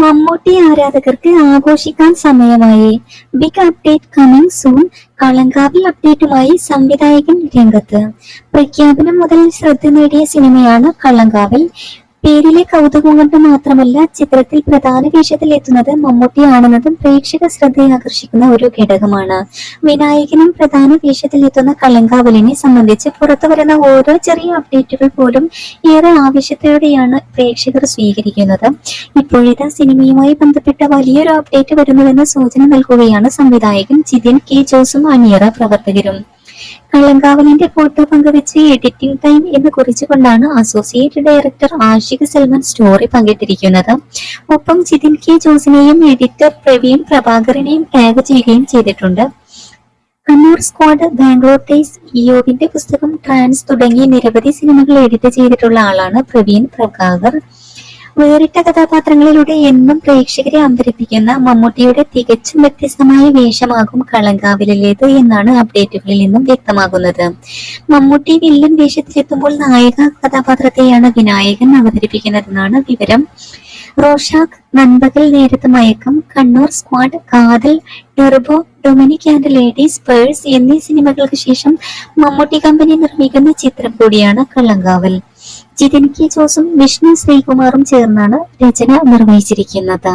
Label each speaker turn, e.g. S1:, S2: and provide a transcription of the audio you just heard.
S1: മമ്മൂട്ടി ആരാധകർക്ക് ആഘോഷിക്കാൻ സമയമായി. ബിഗ് അപ്ഡേറ്റ് കമ്മിങ് സൂൺ കളങ്കാവിൽ അപ്ഡേറ്റുമായി സംവിധായകൻ രംഗത്ത്. പ്രഖ്യാപനം മുതൽ ശ്രദ്ധ നേടിയ സിനിമയാണ് കളങ്കാവിൽ. പേരിലെ കൗതുകം കൊണ്ട് മാത്രമല്ല ചിത്രത്തിൽ പ്രധാന വേഷത്തിൽ എത്തുന്നത് മമ്മൂട്ടിയാണെന്നതും പ്രേക്ഷക ശ്രദ്ധയെ ആകർഷിക്കുന്ന ഒരു ഘടകമാണ്. വിനായകനും പ്രധാന വേഷത്തിൽ എത്തുന്ന കളങ്കാവലിനെ സംബന്ധിച്ച് പുറത്തു വരുന്ന ഓരോ ചെറിയ അപ്ഡേറ്റുകൾ പോലും ഏറെ ആവശ്യത്തോടെയാണ് പ്രേക്ഷകർ സ്വീകരിക്കുന്നത്. ഇപ്പോഴത്തെ സിനിമയുമായി ബന്ധപ്പെട്ട വലിയൊരു അപ്ഡേറ്റ് വരുന്നുവെന്ന സൂചന നൽകുകയാണ് സംവിധായകൻ ജിതിൻ കെ ജോസും അണിയറ പ്രവർത്തകരും. കള്ളങ്കാവലിന്റെ ഫോട്ടോ പങ്കുവെച്ച് എഡിറ്റിംഗ് ടൈം എന്ന് കുറിച്ചുകൊണ്ടാണ് associate director Ashiq Salman story പങ്കിട്ടിരിക്കുന്നത്. ഒപ്പം ജിതിൻ കെ ജോസിനെയും എഡിറ്റർ പ്രവീൺ പ്രഭാകരനെയും ടാഗ് ചെയ്യുകയും ചെയ്തിട്ടുണ്ട്. കണ്ണൂർ സ്ക്വാഡ് ബാംഗ്ലൂർ ടൈസ് ഇയോവിന്റെ പുസ്തകം ട്രാൻസ് തുടങ്ങിയ നിരവധി സിനിമകൾ എഡിറ്റ് ചെയ്തിട്ടുള്ള ആളാണ് പ്രവീൺ പ്രഭാകർ. വേറിട്ട കഥാപാത്രങ്ങളിലൂടെ എന്നും പ്രേക്ഷകരെ അമ്പരിപ്പിക്കുന്ന മമ്മൂട്ടിയുടെ തികച്ചും വ്യത്യസ്തമായ വേഷമാകും കളങ്കാവിലേത് എന്നാണ് അപ്ഡേറ്റുകളിൽ നിന്നും വ്യക്തമാകുന്നത്. മമ്മൂട്ടി വില്ലൻ വേഷത്തിലെത്തുമ്പോൾ നായക കഥാപാത്രത്തെയാണ് വിനായകൻ അവതരിപ്പിക്കുന്നതെന്നാണ് വിവരം. Rorschach Nanpakal Nerathu Mayakkam Kannur squad Kaathal Turbo Dominic and ladies purse എന്നീ സിനിമകൾക്ക് ശേഷം മമ്മൂട്ടി കമ്പനി നിർമ്മിക്കുന്ന ചിത്രം കൂടിയാണ് കള്ളങ്കാവൽ ജിതിൻ കെ ജോസും വിഷ്ണു ശ്രീകുമാറും ചേർന്നാണ് രചന നിർവഹിച്ചിരിക്കുന്നത്.